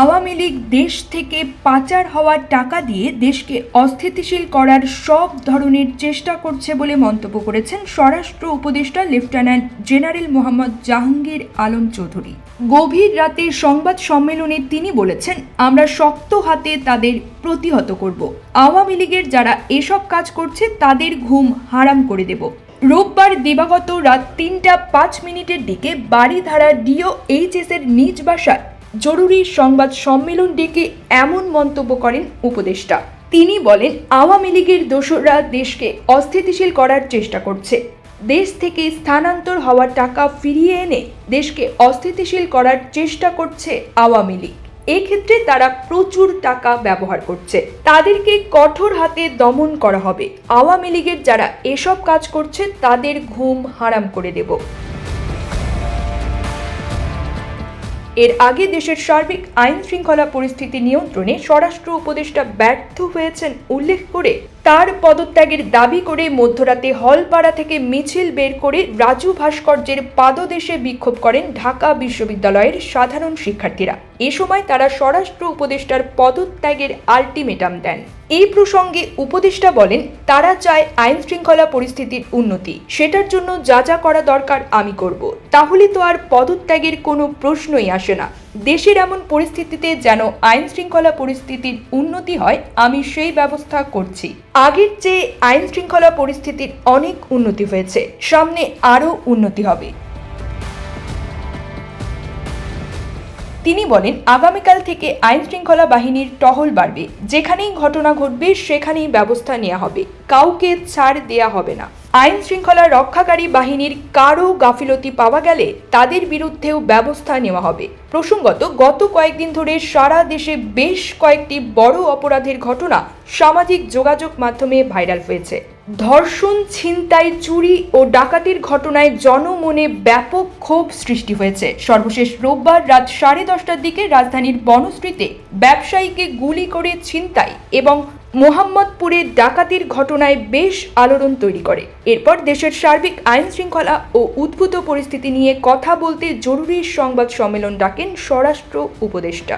আওয়ামী লীগ দেশ থেকে পাচার হওয়া টাকা দিয়ে দেশকে অস্থিতিশীল করার সব ধরনের চেষ্টা করছে বলে মন্তব্য করেছেন স্বরাষ্ট্র উপদেষ্টা লেফটেন্যান্ট জেনারেল মোহাম্মদ জাহাঙ্গীর আলম চৌধুরী। গভীর রাতে সংবাদ সম্মেলনে তিনি বলেছেন, আমরা শক্ত হাতে তাদের প্রতিহত করব। আওয়ামী লীগের যারা এসব কাজ করছে তাদের ঘুম হারাম করে দেব। রোববার দিবাগত রাত তিনটা পাঁচ মিনিটের দিকে বাড়িধারা ডিও এইচএস এর নিজ বাসায় জরুরি সংবাদ সম্মেলন ডেকে এমন মন্তব্য করেন উপদেষ্টা। তিনি বলেন, আওয়ামী লীগের দোসররা দেশকে অস্থিতিশীল করার চেষ্টা করছে। দেশ থেকে স্থানান্তর হওয়া টাকা ফিরিয়ে এনে দেশকে অস্থিতিশীল করার চেষ্টা করছে আওয়ামী লীগ। এক্ষেত্রে তারা প্রচুর টাকা ব্যবহার করছে। তাদেরকে কঠোর হাতে দমন করা হবে। আওয়ামী লীগের যারা এসব কাজ করছে, তাদের ঘুম হারাম করে দেব। এর আগে দেশের সার্বিক আইন শৃঙ্খলা পরিস্থিতি নিয়ন্ত্রণে স্বরাষ্ট্র উপদেষ্টা ব্যর্থ হয়েছেন উল্লেখ করে তার পদত্যাগের দাবি করে মধ্যরাতে হলপাড়া থেকে মিছিল বের করে রাজু ভাস্কর্যের পাদদেশে বিক্ষোভ করেন ঢাকা বিশ্ববিদ্যালয়ের সাধারণ শিক্ষার্থীরা। এ সময় তারা স্বরাষ্ট্র উপদেষ্টার পদত্যাগের আলটিমেটাম দেন। এই প্রসঙ্গে উপদেষ্টা বলেন, তারা চায় আইন শৃঙ্খলা পরিস্থিতির উন্নতি। সেটার জন্য যা যা করা দরকার আমি করব। তাহলে তো আর পদত্যাগের কোনো প্রশ্নই আসে না। দেশের এমন পরিস্থিতিতে যেন আইন শৃঙ্খলা পরিস্থিতির উন্নতি হয়, আমি সেই ব্যবস্থা করছি। আগের চেয়ে আইন শৃঙ্খলা পরিস্থিতির অনেক উন্নতি হয়েছে। সামনে আরও উন্নতি হবে। তিনি বলেন, আগামীকাল থেকে আইন শৃঙ্খলা বাহিনীর টহল বাড়বে। যেখানেই ঘটনা ঘটবে, সেখানেই ব্যবস্থা নেওয়া হবে। কাউকে ছাড় দেয়া হবে না। আইন শৃঙ্খলা রক্ষাকারী বাহিনীর কারও গাফিলতি পাওয়া গেলে তাদের বিরুদ্ধেও ব্যবস্থা নেওয়া হবে। প্রসঙ্গত, গত কয়েকদিন ধরে সারা দেশে বেশ কয়েকটি বড় অপরাধের ঘটনা সামাজিক যোগাযোগ মাধ্যমে ভাইরাল হয়েছে। ধর্ষণ, ছিনতাই, চুরি ও ডাকাতির ঘটনায় জনমনে ব্যাপক ক্ষোভ সৃষ্টি হয়েছে। সর্বশেষ রোববার রাত সাড়ে দশটার দিকে রাজধানীর বনশ্রীতে ব্যবসায়ীকে গুলি করে ছিনতাই এবং মোহাম্মদপুরে ডাকাতির ঘটনায় বেশ আলোড়ন তৈরি করে। এরপর দেশের সার্বিক আইন শৃঙ্খলা ও উদ্ভূত পরিস্থিতি নিয়ে কথা বলতে জরুরি সংবাদ সম্মেলন ডাকেন স্বরাষ্ট্র উপদেষ্টা।